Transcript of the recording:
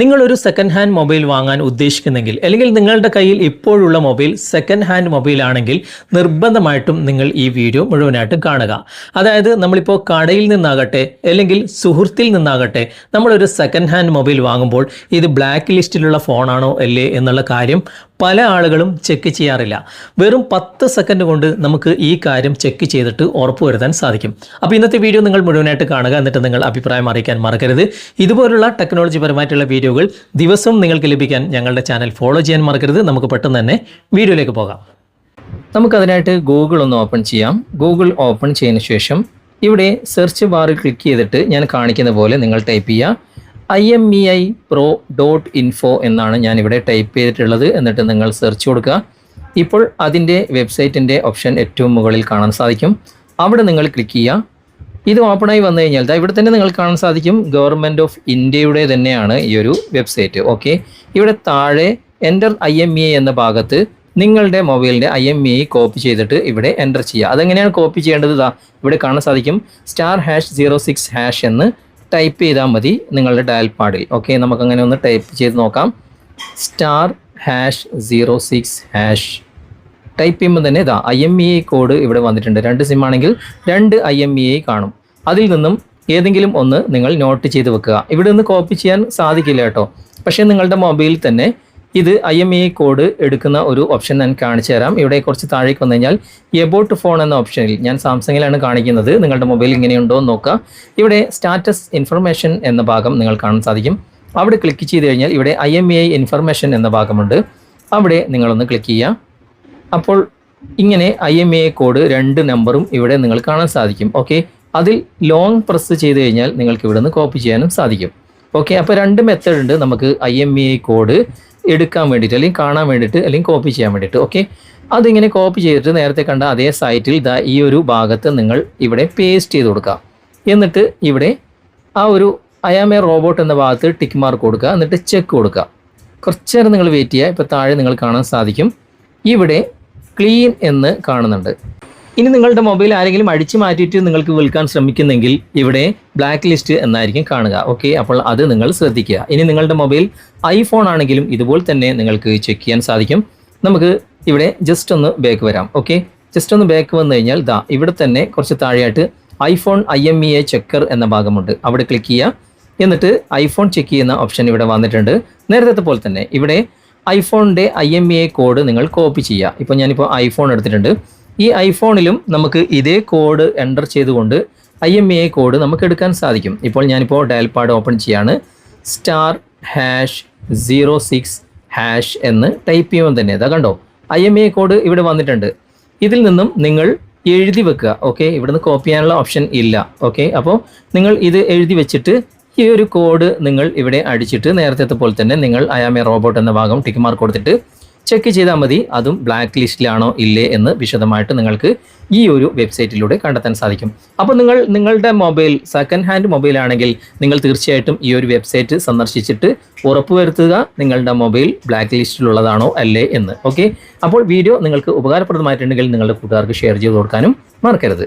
നിങ്ങളൊരു second hand mobile വാങ്ങാൻ ഉദ്ദേശിക്കുന്നെങ്കിൽ അല്ലെങ്കിൽ നിങ്ങളുടെ കയ്യിൽ ഇപ്പോഴുള്ള മൊബൈൽ സെക്കൻഡ് ഹാൻഡ് മൊബൈൽ ആണെങ്കിൽ നിർബന്ധമായിട്ടും നിങ്ങൾ ഈ വീഡിയോ മുഴുവനായിട്ടും കാണുക. അതായത് നമ്മളിപ്പോൾ കടയിൽ നിന്നാകട്ടെ അല്ലെങ്കിൽ സുഹൃത്തിൽ നിന്നാകട്ടെ നമ്മളൊരു സെക്കൻഡ് ഹാൻഡ് മൊബൈൽ വാങ്ങുമ്പോൾ ഇത് ബ്ലാക്ക് ലിസ്റ്റിലുള്ള ഫോണാണോ അല്ലേ എന്നുള്ള കാര്യം പല ആളുകളും ചെക്ക് ചെയ്യാറില്ല. വെറും പത്ത് സെക്കൻഡ് കൊണ്ട് നമുക്ക് ഈ കാര്യം ചെക്ക് ചെയ്തിട്ട് ഉറപ്പുവരുത്താൻ സാധിക്കും. അപ്പോൾ ഇന്നത്തെ വീഡിയോ നിങ്ങൾ മുഴുവനായിട്ട് കാണുക. എന്നിട്ട് നിങ്ങൾ അഭിപ്രായം അറിയിക്കാൻ മറക്കരുത്. ഇതുപോലുള്ള ടെക്നോളജി പരമായിട്ടുള്ള വീഡിയോകൾ ദിവസവും നിങ്ങൾക്ക് ലഭിക്കാൻ ഞങ്ങളുടെ ചാനൽ ഫോളോ ചെയ്യാൻ മറക്കരുത്. നമുക്ക് പെട്ടെന്ന് തന്നെ വീഡിയോയിലേക്ക് പോകാം. നമുക്കതിനായിട്ട് ഗൂഗിൾ ഒന്ന് ഓപ്പൺ ചെയ്യാം. ഗൂഗിൾ ഓപ്പൺ ചെയ്തതിന് ശേഷം ഇവിടെ സെർച്ച് ബാറിൽ ക്ലിക്ക് ചെയ്തിട്ട് ഞാൻ കാണിക്കുന്ന പോലെ നിങ്ങൾ ടൈപ്പ് ചെയ്യുക. I M E I pro dot info എന്നാണ് ഞാനിവിടെ ടൈപ്പ് ചെയ്തിട്ടുള്ളത്. എന്നിട്ട് നിങ്ങൾ സെർച്ച് കൊടുക്കുക. ഇപ്പോൾ അതിന്റെ വെബ്സൈറ്റിന്റെ ഓപ്ഷൻ ഏറ്റവും മുകളിൽ കാണാൻ സാധിക്കും. അവിടെ നിങ്ങൾ ക്ലിക്ക് ചെയ്യുക. ഇത് ഓപ്പണായി വന്നു കഴിഞ്ഞാൽ ഇവിടെ തന്നെ നിങ്ങൾ കാണാൻ സാധിക്കും. ഗവൺമെന്റ് ഓഫ് ഇന്ത്യയുടെ തന്നെയാണ് ഈ ഒരു വെബ്സൈറ്റ്. ഓക്കെ ഇവിടെ താഴെ എന്റർ ഐ എം ഇ എന്ന ഭാഗത്ത് നിങ്ങളുടെ മൊബൈലിന്റെ ഐ എം ഇ കോപ്പി ചെയ്തിട്ട് ഇവിടെ എന്റർ ചെയ്യുക. അതെങ്ങനെയാണ് കോപ്പി ചെയ്യേണ്ടത്? ഇവിടെ കാണാൻ സാധിക്കും. Star hash zero six hash എന്ന് ടൈപ്പ് ചെയ്താൽ മതി നിങ്ങളുടെ ഡയൽ പാഡിൽ. ഓക്കെ നമുക്കങ്ങനെ ഒന്ന് ടൈപ്പ് ചെയ്ത് നോക്കാം. Star hash zero six hash. Type ചെയ്യുമ്പോൾ തന്നെ ഇതാ ഐ എം ഇ കോഡ് ഇവിടെ വന്നിട്ടുണ്ട്. രണ്ട് സിം ആണെങ്കിൽ രണ്ട് ഐ എം ഇ കാണും. അതിൽ നിന്നും ഏതെങ്കിലും ഒന്ന് നിങ്ങൾ നോട്ട് ചെയ്ത് വെക്കുക. ഇവിടെ നിന്ന് കോപ്പി ചെയ്യാൻ സാധിക്കില്ല കേട്ടോ. പക്ഷേ നിങ്ങളുടെ മൊബൈലിൽ തന്നെ ഇത് ഐ എം ഇ കോഡ് എടുക്കുന്ന ഒരു ഓപ്ഷൻ ഞാൻ കാണിച്ചു തരാം. ഇവിടെ കുറച്ച് താഴേക്ക് വന്നു കഴിഞ്ഞാൽ എബോട്ട് ഫോൺ എന്ന ഓപ്ഷനിൽ ഞാൻ സാംസങ്ങിലാണ് കാണിക്കുന്നത്. നിങ്ങളുടെ മൊബൈൽ ഇങ്ങനെയുണ്ടോ എന്ന് നോക്കുക. ഇവിടെ സ്റ്റാറ്റസ് ഇൻഫർമേഷൻ എന്ന ഭാഗം നിങ്ങൾ കാണാൻ സാധിക്കും. അവിടെ ക്ലിക്ക് ചെയ്ത് കഴിഞ്ഞാൽ ഇവിടെ ഐ എം ഇ ഇൻഫർമേഷൻ എന്ന ഭാഗമുണ്ട്. അവിടെ നിങ്ങളൊന്ന് ക്ലിക്ക് ചെയ്യുക. അപ്പോൾ ഇങ്ങനെ ഐ എം എ കോഡ് രണ്ട് നമ്പറും ഇവിടെ നിങ്ങൾ കാണാൻ സാധിക്കും. ഓക്കെ അതിൽ ലോങ് പ്രസ് ചെയ്ത് കഴിഞ്ഞാൽ നിങ്ങൾക്ക് ഇവിടെ നിന്ന് കോപ്പി ചെയ്യാനും സാധിക്കും. ഓക്കെ അപ്പോൾ രണ്ട് മെത്തേഡ് ഉണ്ട് നമുക്ക് ഐ എം ഐ കോഡ് എടുക്കാൻ വേണ്ടിയിട്ട് അല്ലെങ്കിൽ കാണാൻ വേണ്ടിയിട്ട് അല്ലെങ്കിൽ കോപ്പി ചെയ്യാൻ വേണ്ടിയിട്ട് ഓക്കെ അതിങ്ങനെ കോപ്പി ചെയ്തിട്ട് നേരത്തെ കണ്ട അതേ സൈറ്റിൽ ദാ ഈ ഒരു ഭാഗത്ത് നിങ്ങൾ ഇവിടെ പേസ്റ്റ് ചെയ്ത് കൊടുക്കുക. എന്നിട്ട് ഇവിടെ ആ ഒരു എ റോബോട്ട് എന്ന ഭാഗത്ത് ടിക്ക് മാർക്ക് കൊടുക്കുക. എന്നിട്ട് ചെക്ക് കൊടുക്കുക. കുറച്ച് നേരം നിങ്ങൾ വെയിറ്റ് ചെയ്യുക. ഇപ്പോൾ താഴെ നിങ്ങൾ കാണാൻ സാധിക്കും. ഇവിടെ ക്ലീൻ എന്ന് കാണുന്നുണ്ട്. ഇനി നിങ്ങളുടെ മൊബൈൽ ആരെങ്കിലും അടിച്ചു മാറ്റിയിട്ട് നിങ്ങൾക്ക് വിൽക്കാൻ ശ്രമിക്കുന്നെങ്കിൽ ഇവിടെ ബ്ലാക്ക് ലിസ്റ്റ് എന്നായിരിക്കും കാണുക. ഓക്കെ അപ്പോൾ അത് നിങ്ങൾ ശ്രദ്ധിക്കുക. ഇനി നിങ്ങളുടെ മൊബൈൽ ഐഫോൺ ആണെങ്കിലും ഇതുപോലെ തന്നെ നിങ്ങൾക്ക് ചെക്ക് ചെയ്യാൻ സാധിക്കും. നമുക്ക് ഇവിടെ ജസ്റ്റ് ഒന്ന് ബാക്ക് വരാം. ഓക്കെ ജസ്റ്റ് ഒന്ന് ബാക്ക് വന്നു കഴിഞ്ഞാൽ ദാ ഇവിടെ തന്നെ കുറച്ച് താഴെയായിട്ട് iPhone I M E A checker എന്ന ഭാഗമുണ്ട്. അവിടെ ക്ലിക്ക് ചെയ്യുക എന്നിട്ട് ഐഫോൺ ചെക്ക് ചെയ്യുന്ന ഓപ്ഷൻ ഇവിടെ വന്നിട്ടുണ്ട്. നേരത്തെ പോലെ തന്നെ ഇവിടെ ഐഫോണിന്റെ I M E A code നിങ്ങൾ കോപ്പി ചെയ്യുക. ഇപ്പോൾ ഞാനിപ്പോൾ ഐഫോൺ എടുത്തിട്ടുണ്ട്. ഈ ഐഫോണിലും നമുക്ക് ഇതേ കോഡ് എന്റർ ചെയ്തുകൊണ്ട് ഐ എം എ കോഡ് നമുക്ക് എടുക്കാൻ സാധിക്കും. ഇപ്പോൾ ഞാനിപ്പോൾ ഡയൽ പാഡ് ഓപ്പൺ ചെയ്യാണ്. Star hash zero six hash എന്ന് ടൈപ്പ് ചെയ്യുമ്പോൾ തന്നെ ഇതാ കണ്ടോ? ഐ എം എ കോഡ് ഇവിടെ വന്നിട്ടുണ്ട്. ഇതിൽ നിന്നും നിങ്ങൾ എഴുതി വെക്കുക ഓക്കെ? ഇവിടുന്ന് കോപ്പി ചെയ്യാനുള്ള ഓപ്ഷൻ ഇല്ല ഓക്കെ? അപ്പോൾ നിങ്ങൾ ഇത് എഴുതി വെച്ചിട്ട് ഈ ഒരു കോഡ് നിങ്ങൾ ഇവിടെ അടിച്ചിട്ട് നേരത്തെ പോലെ തന്നെ നിങ്ങൾ ഐ ആം എ റോബോട്ട് എന്ന ഭാഗം ടിക്ക് മാർക്ക് കൊടുത്തിട്ട് ചെക്ക് ചെയ്താൽ മതി. അതും ബ്ലാക്ക് ലിസ്റ്റിലാണോ ഇല്ലേ എന്ന് വിശദമായിട്ട് നിങ്ങൾക്ക് ഈ ഒരു വെബ്സൈറ്റിലൂടെ കണ്ടെത്താൻ സാധിക്കും. അപ്പോൾ നിങ്ങൾ നിങ്ങളുടെ മൊബൈൽ സെക്കൻഡ് ഹാൻഡ് മൊബൈൽ ആണെങ്കിൽ നിങ്ങൾ തീർച്ചയായിട്ടും ഈ ഒരു വെബ്സൈറ്റ് സന്ദർശിച്ചിട്ട് ഉറപ്പുവരുത്തുക നിങ്ങളുടെ മൊബൈൽ ബ്ലാക്ക് ലിസ്റ്റിലുള്ളതാണോ അല്ലേ എന്ന്. ഓക്കെ അപ്പോൾ വീഡിയോ നിങ്ങൾക്ക് ഉപകാരപ്രദമായിട്ടുണ്ടെങ്കിൽ നിങ്ങളുടെ കൂട്ടുകാർക്ക് ഷെയർ ചെയ്ത് കൊടുക്കാനും മറക്കരുത്.